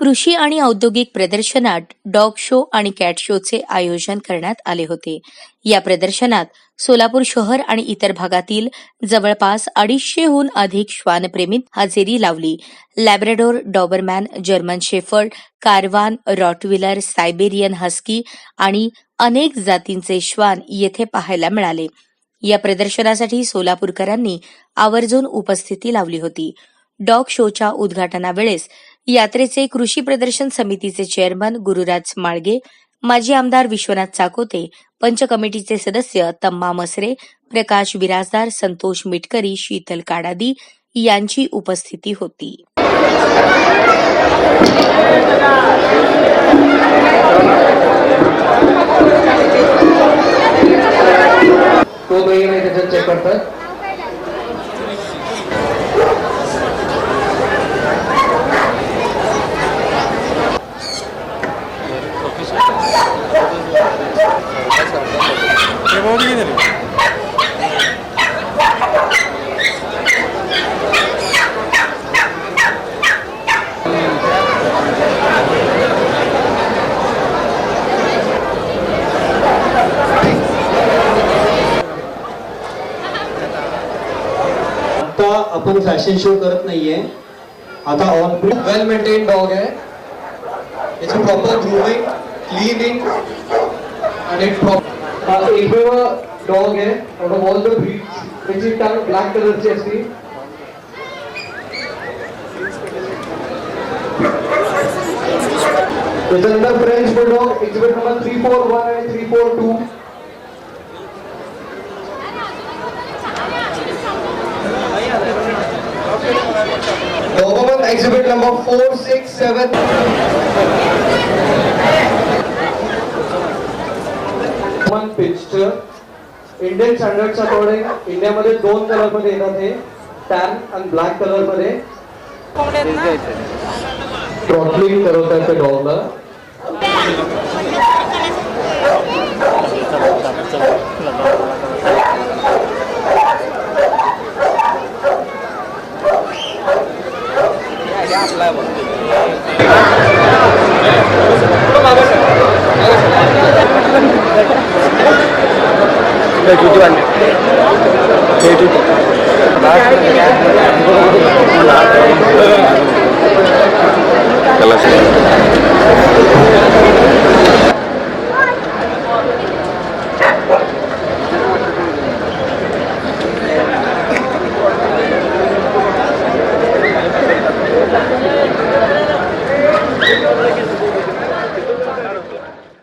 कृषी आणि औद्योगिक प्रदर्शनात डॉग शो आणि कॅट शोचे आयोजन करण्यात आले होते. या प्रदर्शनात सोलापूर शहर आणि इतर भागातील जवळपास अडीचशेहून अधिक श्वानप्रेमीत हजेरी लावली. Labrador Doberman German Shepherd Caravan Rottweiler Siberian Husky आणि अनेक जातींचे श्वान येथे पाहायला मिळाले. या प्रदर्शनासाठी सोलापूरकरांनी आवर्जून उपस्थिती लावली होती. डॉग शोच्या उद्घाटनावेळेस यात्रेचे कृषी प्रदर्शन समितीचे चेअरमन गुरुराज माळगे माजी आमदार विश्वनाथ चाकोते पंच कमिटीचे सदस्य तम्मा मसरे प्रकाश बिराजदार संतोष मिटकरी शीतल काडादी यांची उपस्थिती होती. तो आता आपण फॅशन शो करत नाहीये. आता ऑन वेल मेंटेन डॉग आहे. याची प्रॉपर ग्रूमिंग क्लिनिंग आणि प्रॉपर एकमेव डॉग आहे out of all the breed त्याची टंग ब्लॅक कलरची असते त्याच्यानंतर French bulldog exhibit number three four one आणि three four two exhibit number 467. One picture Indian स्टँडर्डच्या according इंडियामध्ये दोन कलरमध्ये येतात हे. टॅन आणि ब्लॅक कलरमध्ये ट्रॉटलिंग करवतात त्या डॉगला చూడండి కలర్